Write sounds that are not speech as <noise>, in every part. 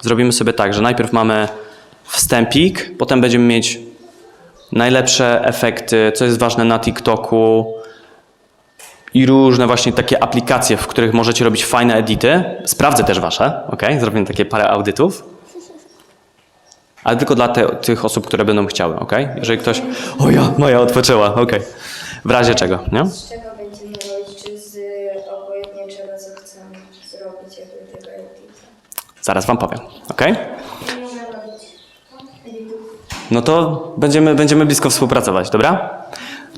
Zrobimy sobie tak, że najpierw mamy wstępik, potem będziemy mieć najlepsze efekty, co jest ważne na TikToku i różne właśnie takie aplikacje, w których możecie robić fajne edity. Sprawdzę też wasze, ok? Zrobimy takie parę audytów. Ale tylko dla te, tych osób, które będą chciały, ok? Jeżeli ktoś... O ja, moja odpoczęła, ok. W razie czego, nie? Z czego będziemy robić? Czy z obojętnie czego, co chcemy zrobić, jakby tego edita? Zaraz wam powiem, ok? No to będziemy, będziemy blisko współpracować, dobra?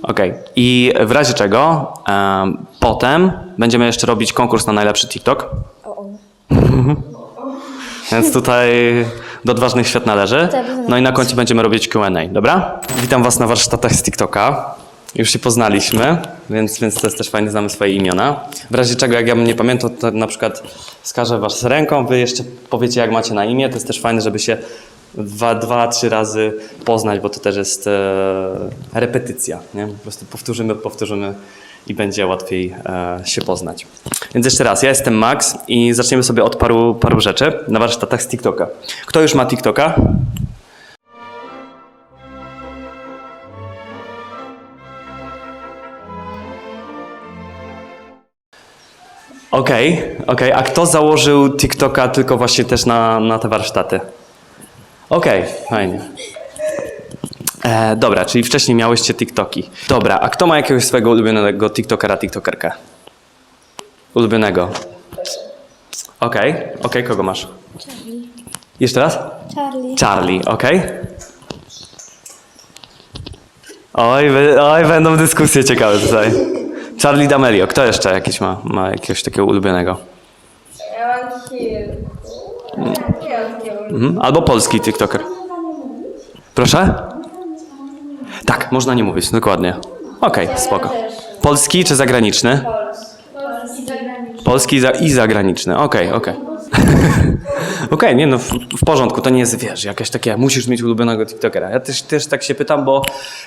Okej. I w razie czego em, potem będziemy jeszcze robić konkurs na najlepszy TikTok. <laughs> Więc tutaj do odważnych świat należy. No i na końcu będziemy robić Q&A, dobra? Witam Was na warsztatach z TikToka. Już się poznaliśmy, więc, więc to jest też fajnie, znamy swoje imiona. W razie czego, jak ja bym nie pamiętał, to na przykład wskażę Was ręką, Wy jeszcze powiecie, jak macie na imię. To jest też fajne, żeby się dwa, dwa trzy razy poznać, bo to też jest e, repetycja. Nie? Po prostu powtórzymy, powtórzymy i będzie łatwiej e, się poznać. Więc jeszcze raz, ja jestem Max i zaczniemy sobie od paru, paru rzeczy na warsztatach z TikToka. Kto już ma TikToka? Okej, okej. A kto założył TikToka tylko właśnie też na, na te warsztaty? Okej, fajnie. E, dobra, czyli wcześniej miałyście TikToki. Dobra, a kto ma jakiegoś swojego ulubionego TikTokera, TikTokerkę? Ulubionego. Okej, okej, kogo masz? Jeszcze raz? Charlie. Charlie, okej? Oj, oj, będą dyskusje ciekawe tutaj. Charlie D'Amelio, kto jeszcze jakiś ma, ma jakiegoś takiego ulubionego? Ja. Mhm. Albo polski TikToker. Proszę? Tak, można nie mówić, dokładnie. Okej, spoko. Polski czy zagraniczny? Polski za i zagraniczny. Okej, okej. <laughs> Okej, nie no, w, w porządku, to nie jest, wiesz, jakaś takie, musisz mieć ulubionego TikTokera. Ja też, też tak się pytam, bo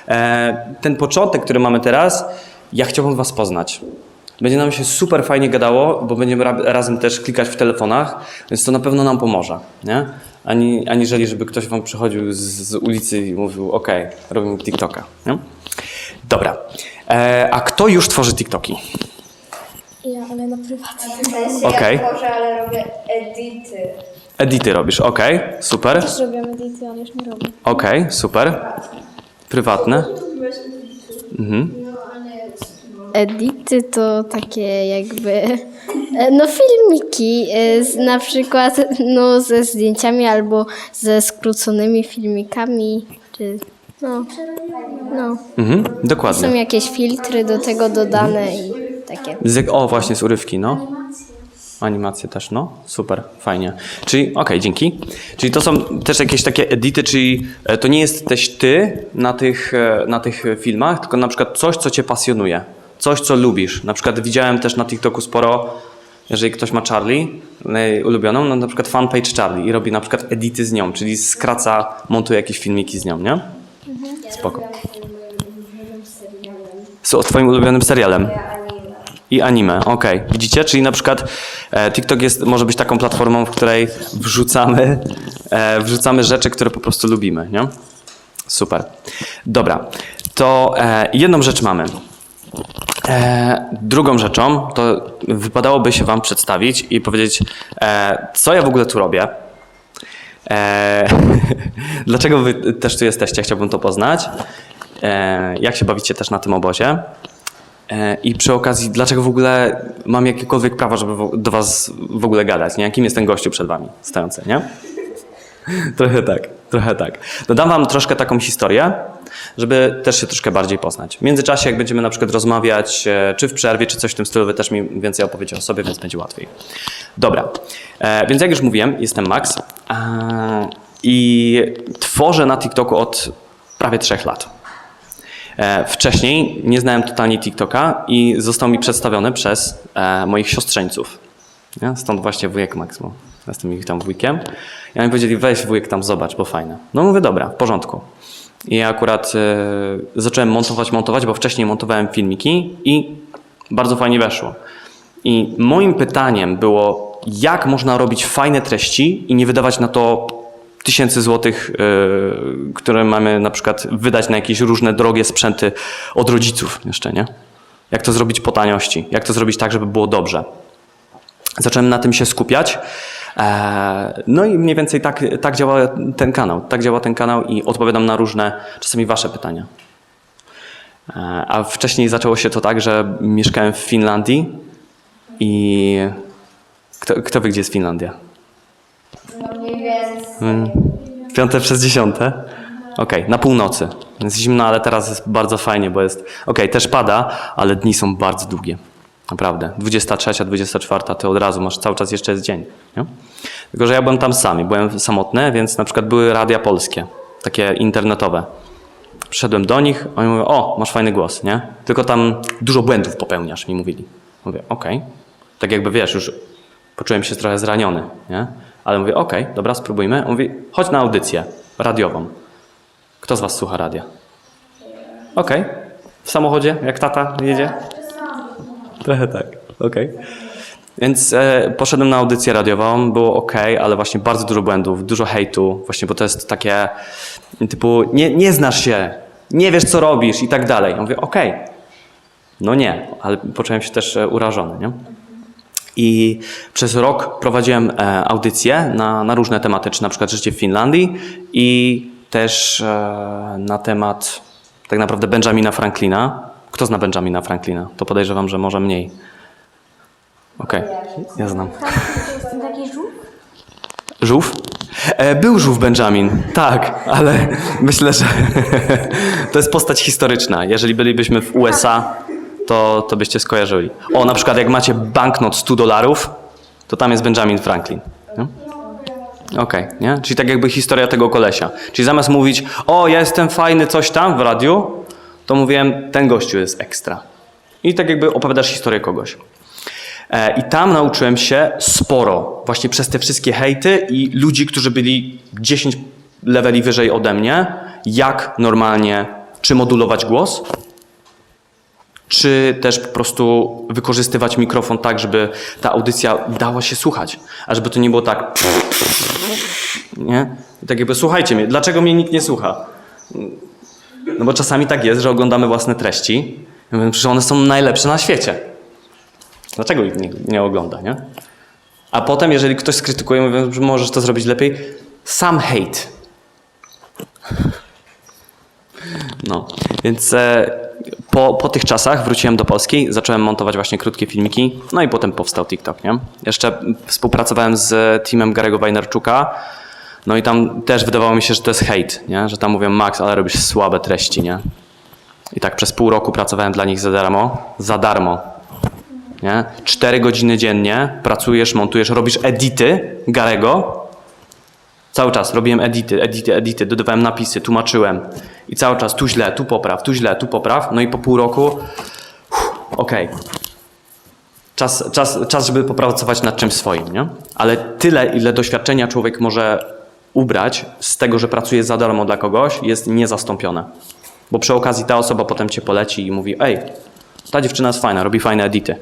e, ten początek, który mamy teraz, ja chciałbym was poznać. Będzie nam się super fajnie gadało, bo będziemy ra, razem też klikać w telefonach, więc to na pewno nam pomoże, nie? Ani, aniżeli, żeby ktoś wam przychodził z, z ulicy i mówił, okej, robimy TikToka, nie? Dobra. E, a kto już tworzy TikToki? Ja, ale na prywatnie. W sensie Okej. ja tworzę, ale robię edity. Edity robisz, okej, super. Też robię medycję, ale już nie robię. Okej, super. Prywatne. Mhm. Edity to takie jakby, e, no filmiki, e, z, na przykład no ze zdjęciami albo ze skróconymi filmikami, czy no, no. Mhm, Są dokładnie. jakieś filtry do tego dodane i takie. Z, o, właśnie z urywki, no. Animacje też, no. Super, fajnie. Czyli, okej, dzięki. Czyli to są też jakieś takie edity, czyli e, to nie jesteś ty na tych, e, na tych filmach, tylko na przykład coś, co cię pasjonuje. Coś, co lubisz. Na przykład widziałem też na TikToku sporo, jeżeli ktoś ma Charlie e, ulubioną, no na przykład fanpage Charlie i robi na przykład edity z nią, czyli skraca, montuje jakieś filmiki z nią, nie? Spoko. Z twoim ulubionym serialem. I anime, okej. Widzicie? Czyli na przykład e, TikTok jest, może być taką platformą, w której wrzucamy, e, wrzucamy rzeczy, które po prostu lubimy, nie? Super. Dobra, to e, jedną rzecz mamy. E, drugą rzeczą to wypadałoby się Wam przedstawić i powiedzieć, e, co ja w ogóle tu robię. E, <laughs> dlaczego Wy też tu jesteście? Chciałbym to poznać. E, jak się bawicie też na tym obozie. E, I przy okazji, dlaczego w ogóle mam jakiekolwiek prawo, żeby wo- do Was w ogóle gadać? Nie? Jakim jest ten gościu przed Wami stojący, nie? <laughs> Trochę tak, trochę tak. Dodam Wam troszkę taką historię, żeby też się troszkę bardziej poznać. W międzyczasie, jak będziemy na przykład rozmawiać, e, czy w przerwie, czy coś w tym stylu, Wy też mi więcej opowiecie o sobie, więc będzie łatwiej. Dobra, e, więc jak już mówiłem, jestem Max e, i tworzę na TikToku od prawie trzech lat. E, Wcześniej nie znałem totalnie TikToka i został mi przedstawiony przez e, moich siostrzeńców. Nie? Stąd właśnie wujek Max, bo jestem ich tam wujkiem. I oni powiedzieli, weź wujek tam zobacz, bo fajne. No mówię, dobra, w porządku. I ja akurat e, zacząłem montować, montować, bo wcześniej montowałem filmiki i bardzo fajnie weszło. I moim pytaniem było, jak można robić fajne treści i nie wydawać na to tysięcy złotych, yy, które mamy na przykład wydać na jakieś różne drogie sprzęty od rodziców jeszcze, nie? Jak to zrobić po taniości? Jak to zrobić tak, żeby było dobrze? Zacząłem na tym się skupiać. E, No i mniej więcej tak, tak działa ten kanał. Tak działa ten kanał i odpowiadam na różne, czasami wasze pytania. E, A wcześniej zaczęło się to tak, że mieszkałem w Finlandii i kto, kto wie, gdzie jest Finlandia? No mniej więcej. Mm, Piąte przez dziesiąte? Okej, na północy. Jest zimno, ale teraz jest bardzo fajnie, bo jest. Okej, też pada, ale dni są bardzo długie. Naprawdę. 23, 24, ty od razu masz cały czas jeszcze jest dzień. Nie? Tylko, że ja byłem tam sam byłem samotny, więc na przykład były radia polskie, takie internetowe. Przyszedłem do nich, oni mówią, o, masz fajny głos, nie? Tylko tam dużo błędów popełniasz, mi mówili. Mówię, okej. Tak jakby wiesz, już poczułem się trochę zraniony, nie? Ale mówię, okej, dobra, spróbujmy. On mówi, chodź na audycję radiową. Kto z was słucha radia? Okej. W samochodzie, jak tata jedzie? Trochę tak, okej. Więc e, poszedłem na audycję radiową, było ok, ale właśnie bardzo dużo błędów, dużo hejtu, właśnie, bo to jest takie typu nie, nie znasz się, nie wiesz co robisz i tak dalej. Ja mówię, okej, no nie, ale poczułem się też e, urażony, nie? I przez rok prowadziłem e, audycje na, na różne tematy, czy na przykład życie w Finlandii i też e, na temat tak naprawdę Benjamina Franklina. Kto zna Benjamina Franklina? To podejrzewam, że może mniej. Okej, ja znam. Taki żółw? Żółw? E, był żółw Benjamin, tak, ale myślę, że <laughs> to jest postać historyczna. Jeżeli bylibyśmy w USA, to, to byście skojarzyli. O, na przykład jak macie banknot 100 dolarów, to tam jest Benjamin Franklin. nie? Okej, nie? Czyli tak jakby historia tego kolesia. Czyli zamiast mówić, o, ja jestem fajny, coś tam w radiu, to mówiłem, ten gościu jest ekstra. I tak jakby opowiadasz historię kogoś. E, I tam nauczyłem się sporo, właśnie przez te wszystkie hejty i ludzi, którzy byli 10 leveli wyżej ode mnie, jak normalnie, czy modulować głos, czy też po prostu wykorzystywać mikrofon tak, żeby ta audycja dała się słuchać, a żeby to nie było tak. <laughs> Nie? I tak jakby słuchajcie mnie, dlaczego mnie nikt nie słucha? No bo czasami tak jest, że oglądamy własne treści, i mówimy, że one są najlepsze na świecie. Dlaczego ich nie, nie ogląda, nie? A potem, jeżeli ktoś skrytykuje, mówiąc, że możesz to zrobić lepiej, sam hate. No, więc e, po, po tych czasach wróciłem do Polski, zacząłem montować właśnie krótkie filmiki, no i potem powstał TikTok, nie? Jeszcze współpracowałem z teamem Garego Wajnarczuka, no i tam też wydawało mi się, że to jest hate, nie? Że tam mówią, Max, ale robisz słabe treści, nie? I tak przez pół roku pracowałem dla nich za darmo, za darmo, nie? Cztery godziny dziennie pracujesz, montujesz, robisz edity Garego. Cały czas robiłem edity, edity, edity, dodawałem napisy, tłumaczyłem. I cały czas tu źle, tu popraw, tu źle, tu popraw. No i po pół roku, okej. Czas, czas, czas, żeby popracować nad czymś swoim, nie? Ale tyle, ile doświadczenia człowiek może ubrać z tego, że pracuje za darmo dla kogoś, jest niezastąpione. Bo przy okazji ta osoba potem cię poleci i mówi, ej, ta dziewczyna jest fajna, robi fajne edity.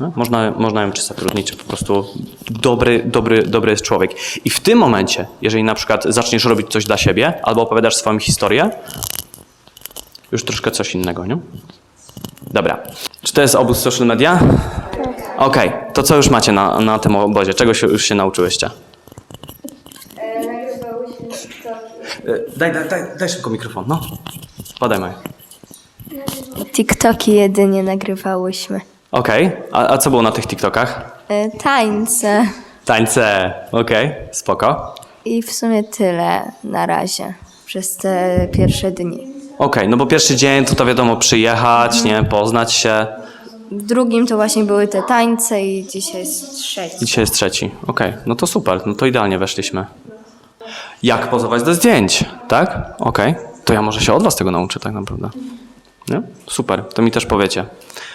No, można, można ją czy zatrudnić, czy po prostu dobry, dobry, dobry jest człowiek. I w tym momencie, jeżeli na przykład zaczniesz robić coś dla siebie, albo opowiadasz swoją historię, już troszkę coś innego, nie? Dobra. Czy to jest obóz social media? Okej, to co już macie na, na tym obozie? Czego się, już się nauczyłyście? E, nagrywałyśmy TikToki. E, Daj, daj, daj, daj szybko mikrofon, no. Podaj Maja. TikToki jedynie nagrywałyśmy. Okej, a, a co było na tych TikTokach? E, Tańce. Tańce, okej, spoko. I w sumie tyle na razie przez te pierwsze dni. Okej, no bo pierwszy dzień to to wiadomo przyjechać, nie, poznać się. W drugim to właśnie były te tańce i dzisiaj jest trzeci. Dzisiaj jest trzeci. Okej, no to super, no to idealnie weszliśmy. Jak pozować do zdjęć, tak? Okej, to ja może się od was tego nauczę tak naprawdę. Nie? Super, to mi też powiecie.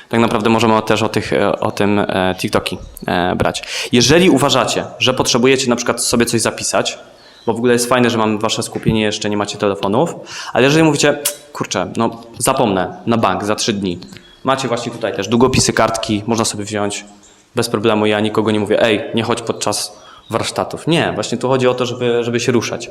Tak naprawdę możemy też o, tych, e, o tym e, TikToki e, brać. Jeżeli uważacie, że potrzebujecie na przykład sobie coś zapisać, bo w ogóle jest fajne, że mam wasze skupienie, jeszcze nie macie telefonów, ale jeżeli mówicie, kurczę, no zapomnę na bank za trzy dni, macie właśnie tutaj też długopisy, kartki, można sobie wziąć Bez problemu ja nikogo nie mówię, ej, nie chodź podczas warsztatów. Nie, właśnie tu chodzi o to, żeby, żeby się ruszać.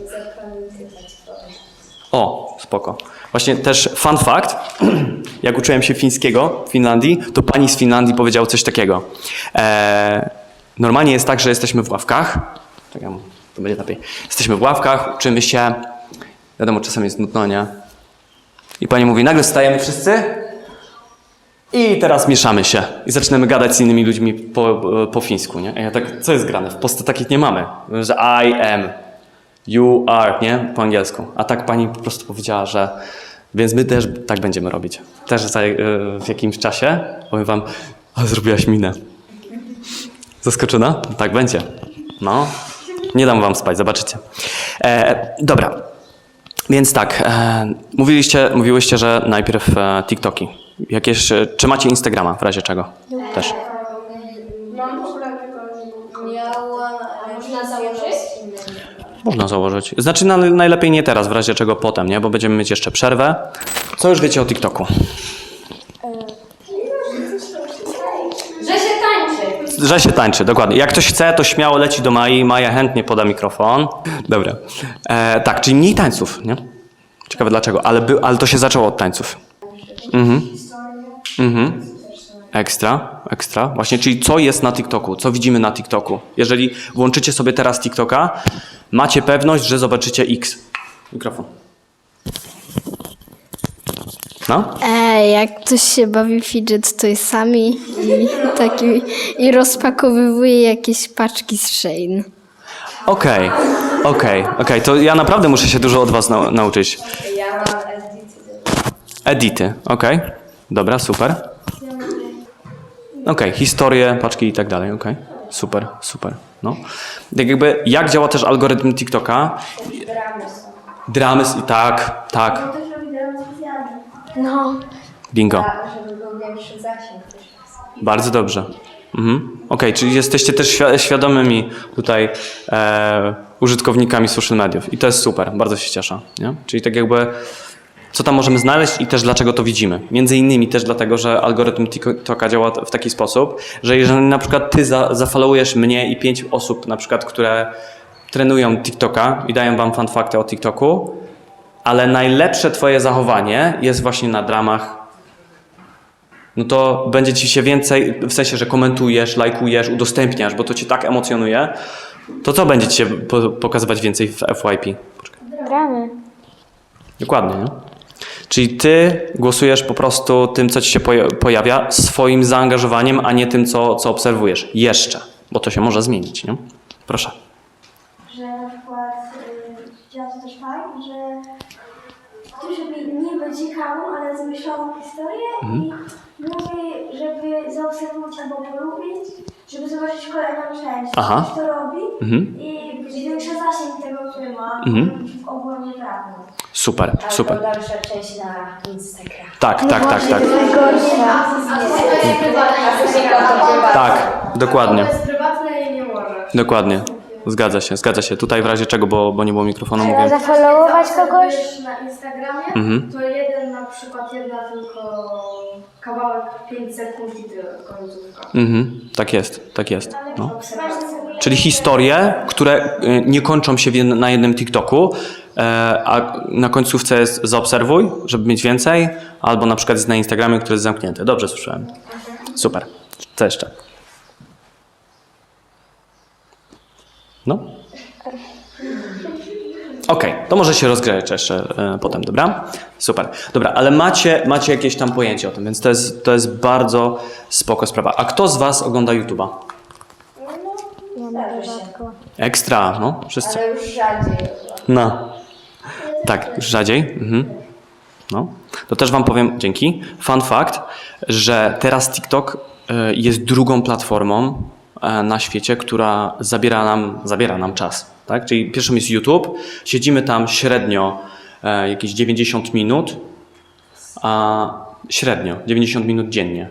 O, spoko. Właśnie też fun fact, <clears throat> jak uczyłem się fińskiego w Finlandii, to pani z Finlandii powiedziała coś takiego. E, normalnie jest tak, że jesteśmy w ławkach. Czekaj, to będzie lepiej. Jesteśmy w ławkach, uczymy się. Wiadomo, czasem jest nudno, nie? I pani mówi, nagle stajemy wszyscy i teraz mieszamy się. I zaczynamy gadać z innymi ludźmi po, po fińsku, nie? A ja tak, co jest grane? W Polsce takich nie mamy. Że I am. You are, nie? Po angielsku. A tak pani po prostu powiedziała, że więc my też tak będziemy robić. Też za, y, w jakimś czasie powiem wam, ale zrobiłaś minę. Zaskoczona? Tak będzie. No. Nie dam wam spać, zobaczycie. E, dobra. Więc tak, e, mówiliście, mówiłyście, że najpierw e, TikToki. Jakieś, czy macie Instagrama w razie czego? Też. Mam poprawnego miałam, ale można założyć? Można założyć. Znaczy na, najlepiej nie teraz, w razie czego potem, nie? Bo będziemy mieć jeszcze przerwę. Co już wiecie o TikToku? Że się tańczy. Że się tańczy, dokładnie. Jak ktoś chce, to śmiało leci do Mai. Maja chętnie poda mikrofon. Dobra. E, tak, czyli mniej tańców, nie? Ciekawe dlaczego, ale, by, ale to się zaczęło od tańców. Mhm. Mhm. Ekstra, ekstra. Właśnie, czyli co jest na TikToku? Co widzimy na TikToku? Jeżeli włączycie sobie teraz TikToka, macie pewność, że zobaczycie X. Mikrofon. No? E, jak ktoś się bawi fidget toysami i taki i rozpakowywuje jakieś paczki z Shane. Okej, okej, okej. To ja naprawdę muszę się dużo od was nau- nauczyć. Ja mam edyty. Edity, okej. Dobra, super. Okej, historie, paczki i tak dalej, okej. Super, super. No. Tak jakby, jak działa też algorytm TikToka? Dramy tak, tak. też robi dramy specjalne. No. Bingo. A żeby był większy zasięg też jest. Bardzo dobrze. Mhm. Okej, czyli jesteście też świ- świadomymi tutaj e, użytkownikami social mediów i to jest super, bardzo się cieszę. Nie? Czyli tak jakby co tam możemy znaleźć i też dlaczego to widzimy. Między innymi też dlatego, że algorytm TikToka działa w taki sposób, że jeżeli na przykład ty za, zafollowujesz mnie i pięć osób na przykład, które trenują TikToka i dają wam fun fakty o TikToku, ale najlepsze twoje zachowanie jest właśnie na dramach, no to będzie ci się więcej, w sensie, że komentujesz, lajkujesz, udostępniasz, bo to cię tak emocjonuje, to co będzie ci się po, pokazywać więcej w FYP? Poczekaj. Gramy. Dokładnie, nie? Czyli ty głosujesz po prostu tym, co ci się poja- pojawia, swoim zaangażowaniem, a nie tym, co, co obserwujesz. Jeszcze, bo to się może zmienić, nie? Proszę. że na przykład y, działa to też tak, że ktoś robi niby ciekawą, ale zmyśloną historię Mhm. i mówi, żeby zaobserwować albo polubić, żeby zobaczyć kolejną część. Aha. Ktoś to robi Mhm. i zwiększa zasięg tego, który ma Mhm. w ogólnie prawdą. Super, super. dalsza część na Instagram. Tak, tak, tak, tak. Tak, dokładnie. prywatne i nie może. Dokładnie. Zgadza się, zgadza się. Tutaj w razie czego, bo, bo nie było mikrofonu, mówię. Zafollowować kogoś? na Instagramie, Mhm. to jeden na przykład, jedna tylko kawałek 5 sekund i tyle, końcówka. Mhm, tak jest, tak jest. No. Czyli historie, które y, nie kończą się w jed- na jednym TikToku, a na końcówce jest zaobserwuj, żeby mieć więcej, albo na przykład jest na Instagramie, który jest zamknięty. Dobrze słyszałem. Super. Co jeszcze? No. Okej, to może się rozgrzać jeszcze e, potem, dobra? Super. Dobra, ale macie, macie jakieś tam pojęcie o tym, więc to jest, to jest bardzo spoko sprawa. A kto z Was ogląda YouTube'a? Ekstra, no, wszyscy. Ale już rzadziej. No. Tak, rzadziej. Mhm. No. To też Wam powiem, dzięki. Fun fact, że teraz TikTok e, jest drugą platformą e, na świecie, która zabiera nam, zabiera nam czas. Tak? Czyli pierwszą jest YouTube. Siedzimy tam średnio e, jakieś 90 minut, a średnio 90 minut dziennie.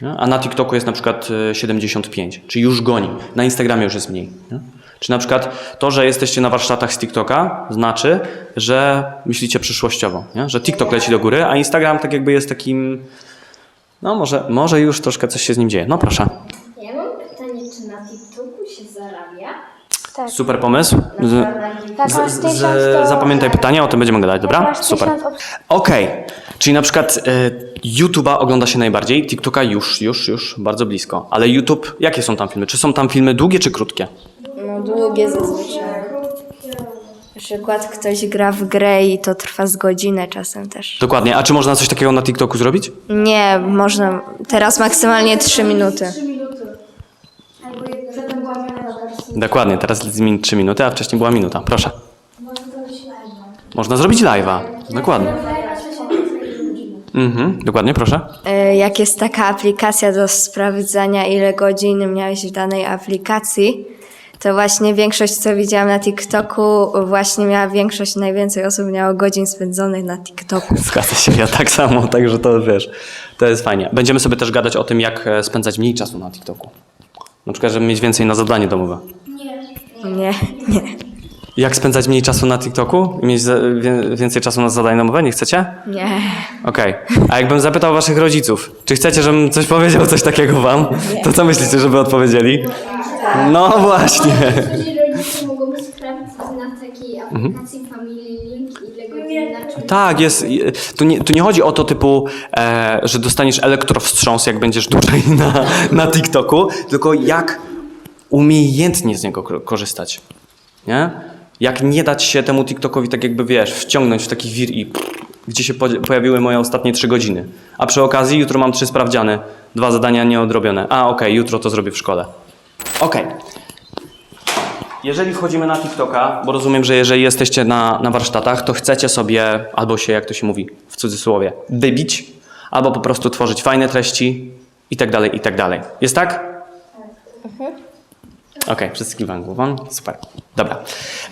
Nie? A na TikToku jest na przykład e, 75, czyli już goni. Na Instagramie już jest mniej. Czy na przykład to, że jesteście na warsztatach z TikToka, znaczy, że myślicie przyszłościowo, nie? że TikTok leci do góry, a Instagram tak jakby jest takim, no może, może już troszkę coś się z nim dzieje. No proszę. Nie no, czy na TikToku się zarabia? Tak. Super pomysł. Z, Tak, z, masz z, to- zapamiętaj pytanie, o tym będziemy gadać, dobra? masz Super. Okej, czyli na przykład y, YouTube'a ogląda się najbardziej, TikToka już, już, już, bardzo blisko. Ale YouTube, jakie są tam filmy? Czy są tam filmy długie czy krótkie? No długie zazwyczaj. Na przykład ktoś gra w grę i to trwa z godzinę czasem też. Dokładnie. A czy można coś takiego na TikToku zrobić? Nie, można teraz maksymalnie 3 minuty. Zatem była minuta wersji. Dokładnie, teraz jest min 3 minuty, a wcześniej była minuta. Proszę. Można zrobić live'a. Dokładnie. Mhm, dokładnie, proszę. E, Jak jest taka aplikacja do sprawdzania, ile godzin miałeś w danej aplikacji, to właśnie większość, co widziałam na TikToku, właśnie miała większość, najwięcej osób miało godzin spędzonych na TikToku. <laughs> Zgadza się, ja tak samo, także to wiesz, to jest fajnie. Będziemy sobie też gadać o tym, jak e, spędzać mniej czasu na TikToku. Na przykład, żeby mieć więcej na zadanie domowe. Nie, nie. Jak spędzać mniej czasu na TikToku i mieć więcej czasu na zadanie domowe? Nie chcecie? Nie. Okej. A jakbym zapytał waszych rodziców, czy chcecie, żebym coś powiedział, coś takiego wam? To co myślicie, żeby odpowiedzieli? No właśnie. Rodzice mogą sprawdzić na takiej aplikacji Family Link, na czym Tak, jest. Tu nie, tu nie chodzi o to typu, e, że dostaniesz elektrowstrząs, jak będziesz dłużej <laughs> na, na TikToku, tylko jak umiejętnie z niego ko- korzystać. Nie? Jak nie dać się temu TikTokowi tak jakby, wiesz, wciągnąć w taki wir i pff, gdzie się podzie- pojawiły moje ostatnie trzy godziny. A przy okazji jutro mam trzy sprawdziany, dwa zadania nieodrobione. A, okej, jutro to zrobię w szkole. Okej. Jeżeli wchodzimy na TikToka, bo rozumiem, że jeżeli jesteście na, na warsztatach, to chcecie sobie, albo się, jak to się mówi w cudzysłowie, wybić, albo po prostu tworzyć fajne treści i tak dalej, i tak dalej. Jest tak? Okej, wszyscy kiwają głową. Super. Dobra.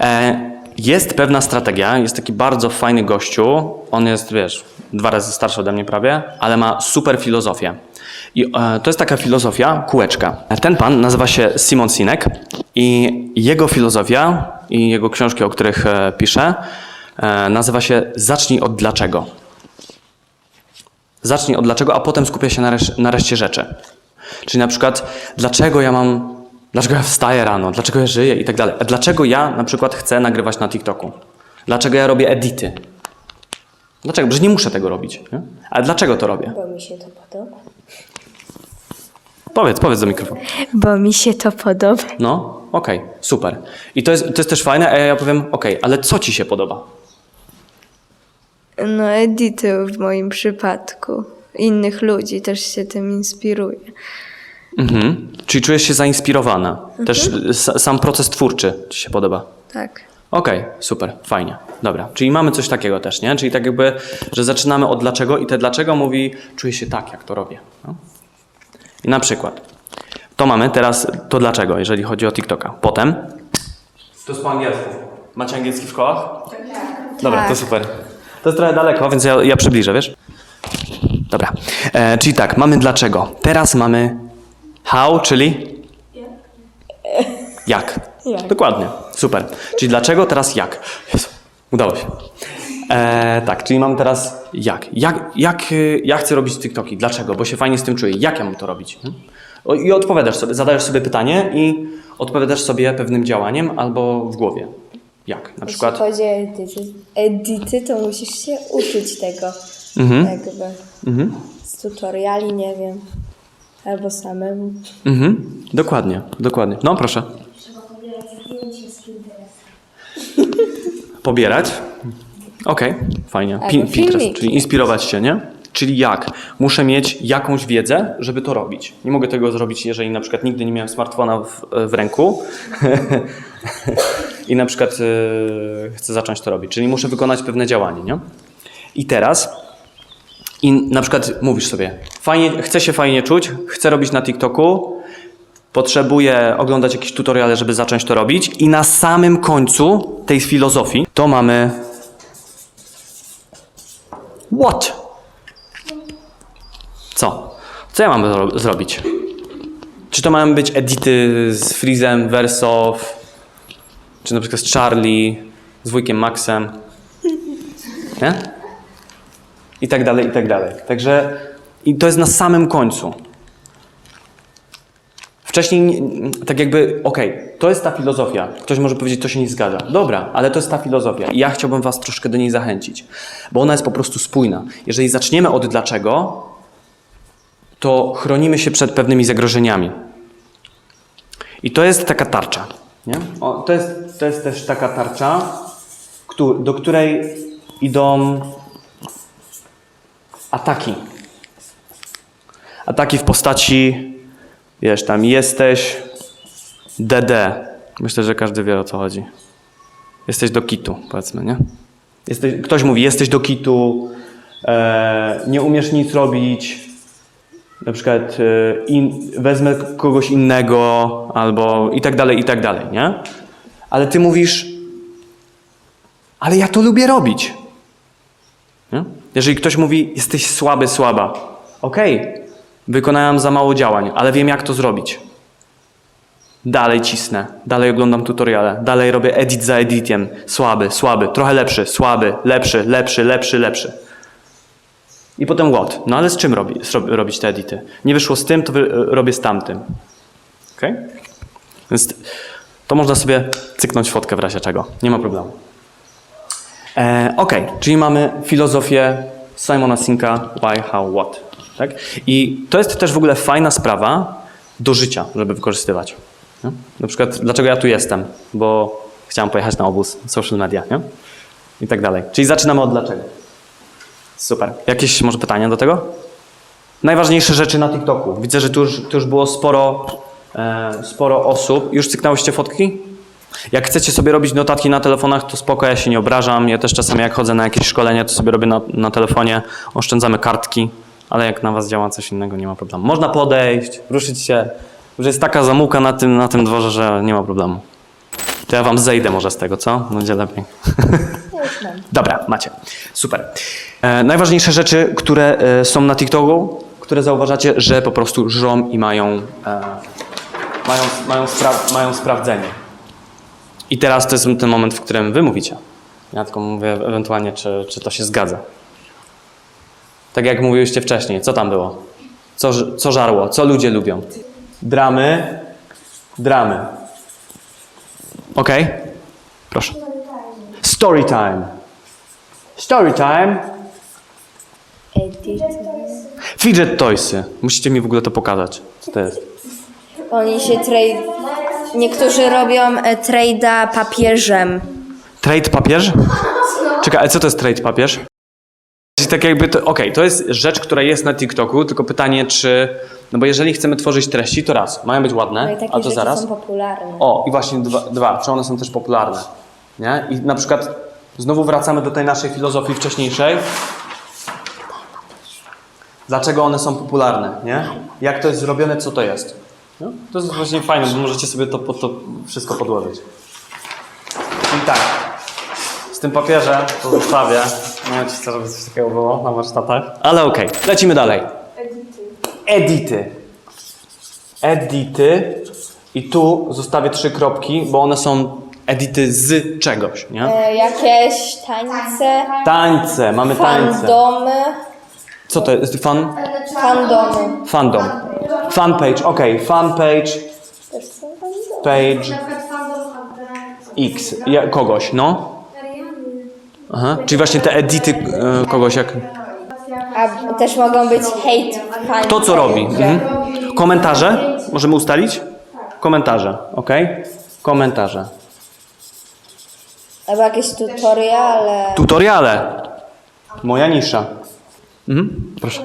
E, jest pewna strategia, jest taki bardzo fajny gościu. On jest, wiesz, dwa razy starszy ode mnie prawie, ale ma super filozofię. I e, to jest taka filozofia kółeczka. Ten pan nazywa się Simon Sinek i jego filozofia i jego książki, o których e, pisze, e, nazywa się Zacznij od dlaczego. Zacznij od dlaczego, a potem skupia się na, resz- na reszcie rzeczy. Czyli na przykład, dlaczego ja mam, dlaczego ja wstaję rano, dlaczego ja żyję i tak dalej. A dlaczego ja na przykład chcę nagrywać na TikToku? Dlaczego ja robię edity? Dlaczego? Przecież nie muszę tego robić. Nie? Ale dlaczego to robię? Bo mi się to podoba. Powiedz, powiedz do mikrofonu. Bo mi się to podoba. No, okej, super. I to jest, to jest też fajne, a ja powiem, okej, ale co ci się podoba? No, edity w moim przypadku. Innych ludzi też się tym inspiruje. Mhm. Czyli czujesz się zainspirowana. Też y, s- sam proces twórczy ci się podoba. Tak. Okej, super, fajnie. Dobra, czyli mamy coś takiego też, nie? Czyli tak jakby, że zaczynamy od dlaczego i te dlaczego mówi, czuję się tak, jak to robię. No? I na przykład, to mamy teraz to dlaczego, jeżeli chodzi o TikToka. Potem, to jest po angielsku. Macie angielski w szkołach? Dobra, to super. To jest trochę daleko, więc ja, ja przybliżę, wiesz? Dobra, e, czyli tak, mamy dlaczego. Teraz mamy how, czyli jak. Dokładnie, super. Czyli dlaczego, teraz jak. Jezu, udało się. E, tak, czyli mam teraz jak. Jak, jak. y, Ja chcę robić TikToki. Dlaczego? Bo się fajnie z tym czuję. Jak ja mam to robić? Hmm? O, I odpowiadasz sobie, zadajesz sobie pytanie i odpowiadasz sobie pewnym działaniem albo w głowie. Jak? Na przykład. chodzi o edyty, edyty, to musisz się uczyć tego. Mhm. Jakby Mhm. z tutoriali, nie wiem. Albo samemu. Mhm. Dokładnie, dokładnie. No proszę. Pobierać? Okej, fajnie. Albo Pin- Pinterest, filmiki. czyli inspirować się, nie? Czyli jak? Muszę mieć jakąś wiedzę, żeby to robić. Nie mogę tego zrobić, jeżeli na przykład nigdy nie miałem smartfona w, w ręku <laughs> i na przykład y, chcę zacząć to robić. Czyli muszę wykonać pewne działanie, nie? I teraz i na przykład mówisz sobie, fajnie, chcę się fajnie czuć, chcę robić na TikToku, potrzebuję oglądać jakieś tutoriale, żeby zacząć to robić i na samym końcu tej filozofii to mamy what? Co? Co ja mam zro- zrobić? Czy to mają być edity z Freezem, Versow, czy na przykład z Charlie, z wujkiem Maxem? Nie? I tak dalej, i tak dalej. Także i to jest na samym końcu. Wcześniej, nie- tak jakby, okej, to jest ta filozofia. Ktoś może powiedzieć, to się nie zgadza. Dobra, ale to jest ta filozofia. I ja chciałbym Was troszkę do niej zachęcić, bo ona jest po prostu spójna. Jeżeli zaczniemy od dlaczego, to chronimy się przed pewnymi zagrożeniami. I to jest taka tarcza. Nie? O, to, jest, to jest też taka tarcza, do której idą ataki. Ataki w postaci, wiesz, tam jesteś DD. Myślę, że każdy wie o co chodzi. Jesteś do kitu, powiedzmy, nie? Jesteś, ktoś mówi, jesteś do kitu, e, nie umiesz nic robić, na przykład e, in, wezmę kogoś innego, albo i tak dalej, i tak dalej, nie? Ale ty mówisz, ale ja to lubię robić. Nie? Jeżeli ktoś mówi, jesteś słaby, słaba, okej, wykonałem za mało działań, ale wiem jak to zrobić. Dalej cisnę, dalej oglądam tutoriale, dalej robię edit za editiem. Słaby, słaby, trochę lepszy, słaby, lepszy, lepszy, lepszy, lepszy. I potem what? No ale z czym robi, robić te edity? Nie wyszło z tym, to wy, robię z tamtym. Okay? Więc to można sobie cyknąć fotkę w razie czego. Nie ma problemu. E, ok, czyli mamy filozofię Simona Sinka why, how, what. Tak? I to jest też w ogóle fajna sprawa do życia, żeby wykorzystywać. Nie? Na przykład, dlaczego ja tu jestem? Bo chciałem pojechać na obóz, social media, nie? I tak dalej. Czyli zaczynamy od dlaczego. Super. Jakieś może pytania do tego? Najważniejsze rzeczy na TikToku. Widzę, że tu już, tu już było sporo, e, sporo osób. Już cyknęłyście fotki? Jak chcecie sobie robić notatki na telefonach, to spoko, ja się nie obrażam. Ja też czasami jak chodzę na jakieś szkolenie, to sobie robię na, na telefonie, oszczędzamy kartki, ale jak na was działa coś innego, nie ma problemu. Można podejść, ruszyć się. Już jest taka zamuka na tym, na tym dworze, że nie ma problemu. To ja wam zejdę może z tego, co? Będzie lepiej. <laughs> Dobra, macie. Super. E, najważniejsze rzeczy, które e, są na TikToku, które zauważacie, że po prostu żrą i mają, e, mają, mają, spra- mają sprawdzenie. I teraz to jest ten moment, w którym wy mówicie. Ja tylko mówię ewentualnie, czy, czy to się zgadza. Tak jak mówiliście wcześniej, co tam było? Co, co żarło? Co ludzie lubią? Dramy. Dramy. Okej? Proszę. Story time. Story time. Fidget toysy. Musicie mi w ogóle to pokazać. Co to jest? Oni się trade... Niektórzy robią e, trade'a papieżem. Trade papież? Czekaj, ale co to jest trade papież? Czyli tak jakby to, okej, to jest rzecz, która jest na TikToku, tylko pytanie, czy, no bo jeżeli chcemy tworzyć treści, to raz, mają być ładne, No i takie a to rzeczy zaraz. są popularne. O, i właśnie dwa, dwa, czy one są też popularne, nie? I na przykład znowu wracamy do tej naszej filozofii wcześniejszej. Dlaczego one są popularne, nie? Jak to jest zrobione, co to jest? No, to jest właśnie fajne, bo możecie sobie to, po to wszystko podłożyć. I tak, tym papieżem to zostawię. Nie wiem, czy chcę, żeby coś takiego było na warsztatach. Ale okej, lecimy dalej. Edity. Edity. I tu zostawię trzy kropki, bo one są edity z czegoś, nie? E, jakieś tańce, Tańce, mamy tańce. fandomy, Co to jest? Fan? fandomy. Fandom. Fanpage, okej, fanpage, page X, ja, kogoś, no. Aha, czyli właśnie te edity e, kogoś jak... A też mogą być hate. To, co robi. Mhm. Komentarze? Możemy ustalić? Komentarze, ok? Komentarze. Albo jakieś tutoriale. Tutoriale. Moja nisza. Mhm. Proszę.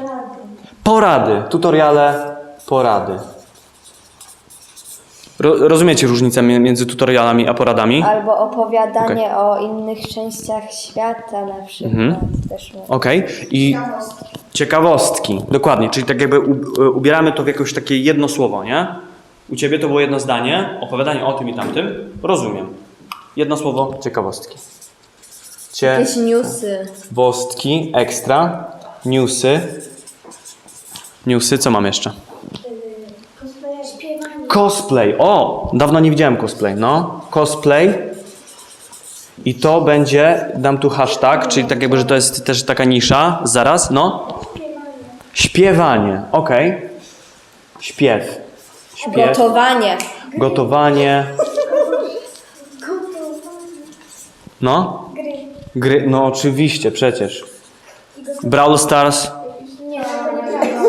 Porady. Tutoriale, porady. Ro, rozumiecie różnicę mi- między tutorialami a poradami? Albo opowiadanie o innych częściach świata na przykład. Mhm. Też mo- Okej. I ciekawostki. Dokładnie. Czyli tak jakby u, ubieramy to w jakieś takie jedno słowo, nie? U ciebie to było jedno zdanie, opowiadanie o tym i tamtym. Rozumiem. Jedno słowo, ciekawostki. Jakieś newsy. Ciekawostki, ekstra, newsy. Newsy, co mam jeszcze? Cosplay. O, dawno nie widziałem cosplay. No, cosplay. I to będzie, dam tu hashtag, czyli tak jakby, że to jest też taka nisza. Zaraz, no. Śpiewanie. Okej. Śpiew. śpiew, Gotowanie. gotowanie. No? Gry. No oczywiście, przecież. Brawl Stars?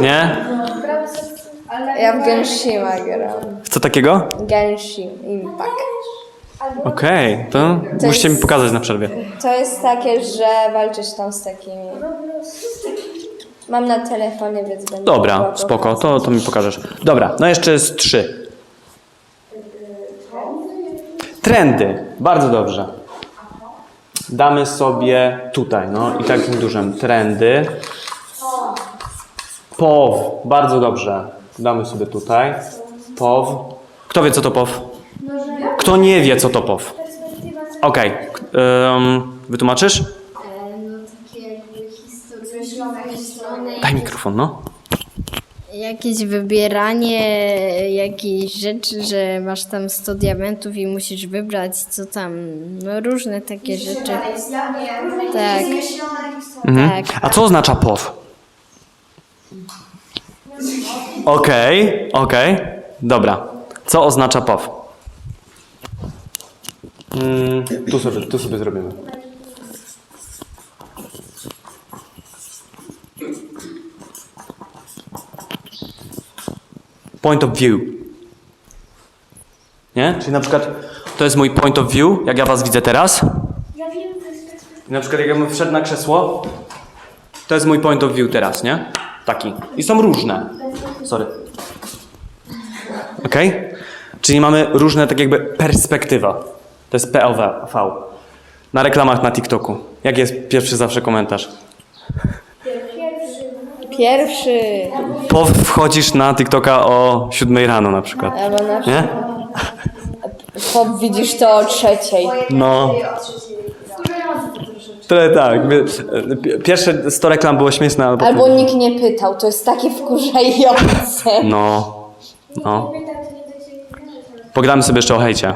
Nie? Ja w Genshima gram. W co takiego? Genshin Impact. Okej, to, musicie mi pokazać na przerwie. To jest takie, że walczysz tam z takimi. Mam na telefonie, więc będę. Dobra, mogła spoko, pokazać. to, to mi pokażesz. Dobra, no jeszcze jest trzy. Trendy, bardzo dobrze. Damy sobie tutaj, no i takim dużym. Trendy. POW, bardzo dobrze. Damy sobie tutaj. POW. Kto wie, co to POW? Kto nie wie, co to POW? Okej, okay. wytłumaczysz? No takie jakby historyczne Daj mikrofon, no. Jakieś wybieranie jakiejś rzeczy, że masz tam 100 diamentów i musisz wybrać co tam, no różne takie rzeczy. Tak, Mhm. tak. A co oznacza POW? Okej, okej. Dobra. Co oznacza POW? Mm, tu, sobie, tu sobie zrobimy. Point of view. Nie? Czyli na przykład to jest mój point of view, jak ja was widzę teraz. Ja wiem, to jest. I na przykład jak ja bym wszedł na krzesło, to jest mój point of view teraz, nie? Taki. I są różne. Sorry. Okej? Czyli mamy różne, tak jakby, perspektywa. To jest POV. Na reklamach na TikToku. Jaki jest pierwszy zawsze komentarz? Pierwszy. Po wchodzisz na TikToka o 7 rano na przykład. Albo na Nie? Pop widzisz to o trzeciej. No. Trochę tak. Pi- Pierwsze 100 reklam było śmieszne, ale potem... Albo nikt nie pytał, to jest takie wkurzające. No. No. Pogramy sobie jeszcze o hejcie.